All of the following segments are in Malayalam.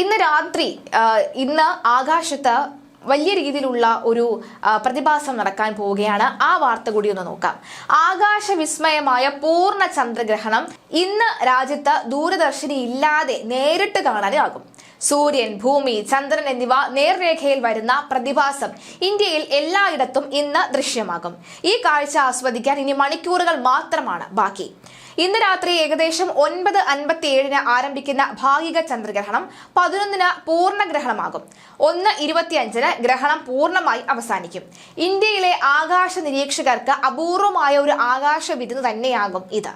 ഇന്ന് രാത്രി ഇന്ന് ആകാശത്ത് വലിയ രീതിയിലുള്ള ഒരു പ്രതിഭാസം നടക്കാൻ പോവുകയാണ്. ആ വാർത്ത കൂടി ഒന്ന് നോക്കാം. ആകാശ വിസ്മയമായ പൂർണ ചന്ദ്രഗ്രഹണം ഇന്ന് രാജ്യത്ത് ദൂരദർശിനി ഇല്ലാതെ നേരിട്ട് കാണാനാകും. സൂര്യൻ ഭൂമി ചന്ദ്രൻ എന്നിവ നേർരേഖയിൽ വരുന്ന പ്രതിഭാസം ഇന്ത്യയിൽ എല്ലായിടത്തും ഇന്ന് ദൃശ്യമാകും. ഈ കാഴ്ച ആസ്വദിക്കാൻ ഇനി മണിക്കൂറുകൾ മാത്രമാണ് ബാക്കി. ഇന്ന് രാത്രി ഏകദേശം ഒൻപത് അൻപത്തി ഏഴിന് ആരംഭിക്കുന്ന ഭാഗിക ചന്ദ്രഗ്രഹണം പതിനൊന്നിന് പൂർണഗ്രഹണമാകും ഒന്ന് ഇരുപത്തിയഞ്ചിന് ഗ്രഹണം പൂർണമായി അവസാനിക്കും. ഇന്ത്യയിലെ ആകാശ നിരീക്ഷകർക്ക് അപൂർവമായ ഒരു ആകാശ വിരുന്ന് തന്നെയാകും ഇത്.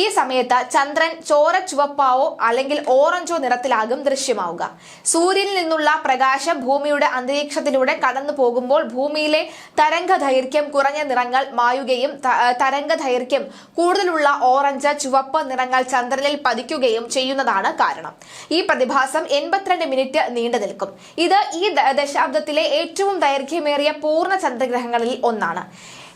ഈ സമയത്ത് ചന്ദ്രൻ ചോര ചുവപ്പാവോ അല്ലെങ്കിൽ ഓറഞ്ചോ നിറത്തിലാകും ദൃശ്യമാവുക. സൂര്യനിൽ നിന്നുള്ള പ്രകാശം ഭൂമിയുടെ അന്തരീക്ഷത്തിലൂടെ കടന്നു പോകുമ്പോൾ ഭൂമിയിലെ തരംഗ ദൈർഘ്യം കുറഞ്ഞ നിറങ്ങൾ മായുകയും തരംഗ ദൈർഘ്യം കൂടുതലുള്ള ഓറഞ്ച് ചുവപ്പ് നിറങ്ങൾ ചന്ദ്രനിൽ പതിക്കുകയും ചെയ്യുന്നതാണ് കാരണം. ഈ പ്രതിഭാസം എൺപത്തിരണ്ട് മിനിറ്റ് നീണ്ടു നിൽക്കും. ഇത് ഈ ദശാബ്ദത്തിലെ ഏറ്റവും ദൈർഘ്യമേറിയ പൂർണ ചന്ദ്രഗ്രഹങ്ങളിൽ ഒന്നാണ്.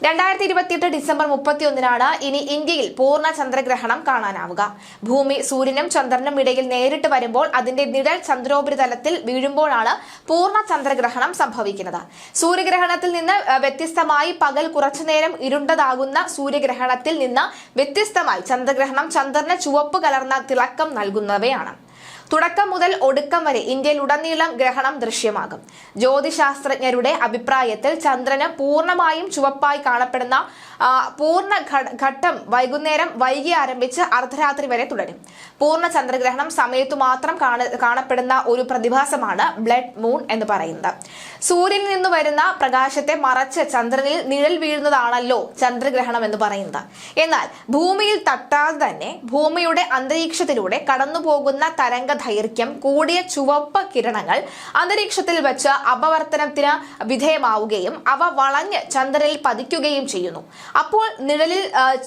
രണ്ടായിരത്തി ഇരുപത്തിയെട്ട് ഡിസംബർ മുപ്പത്തി ഒന്നിനാണ് ഇനി ഇന്ത്യയിൽ പൂർണ ചന്ദ്രഗ്രഹണം കാണാനാവുക. ഭൂമി സൂര്യനും ചന്ദ്രനും ഇടയിൽ നേരിട്ട് വരുമ്പോൾ അതിന്റെ നിഴൽ ചന്ദ്രോപരിതലത്തിൽ വീഴുമ്പോഴാണ് പൂർണ ചന്ദ്രഗ്രഹണം സംഭവിക്കുന്നത്. സൂര്യഗ്രഹണത്തിൽ നിന്ന് വ്യത്യസ്തമായി പകൽ കുറച്ചുനേരം ഇരുണ്ടതാകുന്ന സൂര്യഗ്രഹണത്തിൽ നിന്ന് വ്യത്യസ്തമായി ചന്ദ്രഗ്രഹണം ചന്ദ്രന് ചുവപ്പ് കലർന്ന തിളക്കം നൽകുന്നവയാണ്. തുടക്കം മുതൽ ഒടുക്കം വരെ ഇന്ത്യയിലുടനീളം ഗ്രഹണം ദൃശ്യമാകും. ജ്യോതിശാസ്ത്രജ്ഞരുടെ അഭിപ്രായത്തിൽ ചന്ദ്രന് പൂർണമായും ചുവപ്പായി കാണപ്പെടുന്ന പൂർണ ഘട്ടം വൈകുന്നേരം വൈകി ആരംഭിച്ച് അർദ്ധരാത്രി വരെ തുടരും. പൂർണ ചന്ദ്രഗ്രഹണം സമയത്തു മാത്രം കാണ- കാണപ്പെടുന്ന ഒരു പ്രതിഭാസമാണ് ബ്ലഡ് മൂൺ എന്ന് പറയുന്നത്. സൂര്യനിൽ നിന്ന് വരുന്ന പ്രകാശത്തെ മറച്ച് ചന്ദ്രനിൽ നിഴൽ വീഴുന്നതാണല്ലോ ചന്ദ്രഗ്രഹണം എന്ന് പറയുന്നത്. എന്നാൽ ഭൂമിയിൽ തട്ടാതെ തന്നെ ഭൂമിയുടെ അന്തരീക്ഷത്തിലൂടെ കടന്നുപോകുന്ന തരംഗ ദൈർഘ്യം കൂടിയ ചുവപ്പ് കിരണങ്ങൾ അന്തരീക്ഷത്തിൽ വച്ച് അപവർത്തനത്തിന് വിധേയമാവുകയും അവ വളഞ്ഞ് ചന്ദ്രനിൽ പതിക്കുകയും ചെയ്യുന്നു അപ്പോൾ നിഴലിൽ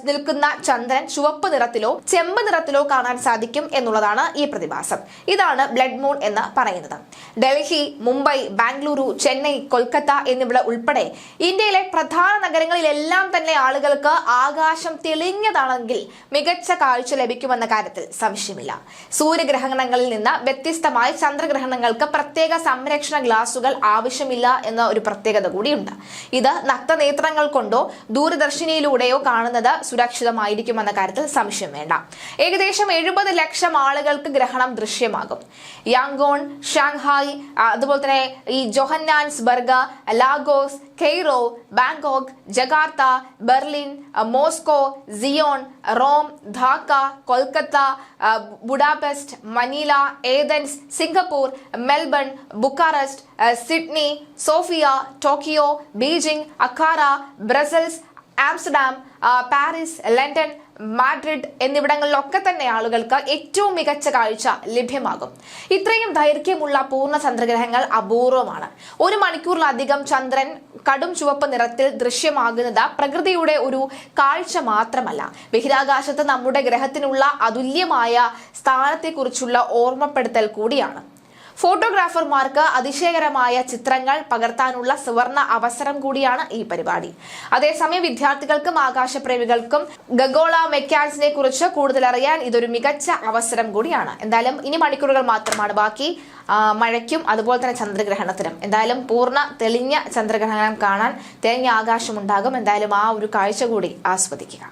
നിൽക്കുന്ന ചന്ദ്രൻ ചുവപ്പ് നിറത്തിലോ ചെമ്പ് നിറത്തിലോ കാണാൻ സാധിക്കും എന്നുള്ളതാണ് ഈ പ്രതിഭാസം ഇതാണ് ബ്ലഡ് മൂൺ എന്ന് പറയുന്നത് ഡൽഹി മുംബൈ ബാംഗ്ലൂരു ചെന്നൈ കൊൽക്കത്ത എന്നിവിട ഉൾപ്പെടെ ഇന്ത്യയിലെ പ്രധാന നഗരങ്ങളിലെല്ലാം തന്നെ ആളുകൾക്ക് ആകാശം തെളിഞ്ഞതാണെങ്കിൽ മികച്ച കാഴ്ച ലഭിക്കുമെന്ന കാര്യത്തിൽ സംശയമില്ല സൂര്യഗ്രഹണങ്ങളിൽ നിന്ന് വ്യത്യസ്തമായി ചന്ദ്രഗ്രഹണങ്ങൾക്ക് പ്രത്യേക സംരക്ഷണ ഗ്ലാസുകൾ ആവശ്യമില്ല എന്ന ഒരു പ്രത്യേകത കൂടിയുണ്ട്. ഇത് നക്തനേത്രങ്ങൾ കൊണ്ടോ ദൂരദർശിനിയിലൂടെയോ കാണുന്നത് സുരക്ഷിതമായിരിക്കുമെന്ന കാര്യത്തിൽ സംശയം വേണ്ട. ഏകദേശം എഴുപത് ലക്ഷം ആളുകൾക്ക് ഗ്രഹണം ദൃശ്യമാകും. യാങ്കോൺ ഷാങ്ഹായ് അതുപോലെ തന്നെ ഈ Johannesburg Lagos Cairo Bangkok Jakarta Berlin Moscow Seoul Rome Dhaka Kolkata Budapest Manila Athens Singapore Melbourne Bucharest Sydney Sofia Tokyo Beijing Accra Brussels Amsterdam Paris London Madrid എന്നിവിടങ്ങളിലൊക്കെ തന്നെ ആളുകൾക്ക് ഏറ്റവും മികച്ച കാഴ്ച ലഭ്യമാകും. ഇത്രയും ദൈർഘ്യമുള്ള പൂർണ ചന്ദ്രഗ്രഹങ്ങൾ അപൂർവമാണ്. ഒരു മണിക്കൂറിലധികം ചന്ദ്രൻ കടും ചുവപ്പ് നിറത്തിൽ ദൃശ്യമാകുന്നത് പ്രകൃതിയുടെ ഒരു കാഴ്ച മാത്രമല്ല. ബഹിരാകാശത്ത് നമ്മുടെ ഗ്രഹത്തിനുള്ള അതുല്യമായ സ്ഥാനത്തെക്കുറിച്ചുള്ള ഓർമ്മപ്പെടുത്തൽ കൂടിയാണ്. ഫോട്ടോഗ്രാഫർമാർക്ക് അതിശയകരമായ ചിത്രങ്ങൾ പകർത്താനുള്ള സുവർണ അവസരം കൂടിയാണ് ഈ പരിപാടി. അതേസമയം വിദ്യാർത്ഥികൾക്കും ആകാശപ്രേമികൾക്കും ഗഗോള മെക്കാൻസിനെ കുറിച്ച് കൂടുതൽ അറിയാൻ ഇതൊരു മികച്ച അവസരം കൂടിയാണ്. എന്തായാലും ഇനി മണിക്കൂറുകൾ മാത്രമാണ് ബാക്കി. മഴയ്ക്കും അതുപോലെ തന്നെ ചന്ദ്രഗ്രഹണത്തിനും. എന്തായാലും പൂർണ തെളിഞ്ഞ ചന്ദ്രഗ്രഹണം കാണാൻ തെളിഞ്ഞ ആകാശമുണ്ടാകും. എന്തായാലും ആ ഒരു കാഴ്ച കൂടി ആസ്വദിക്കുക.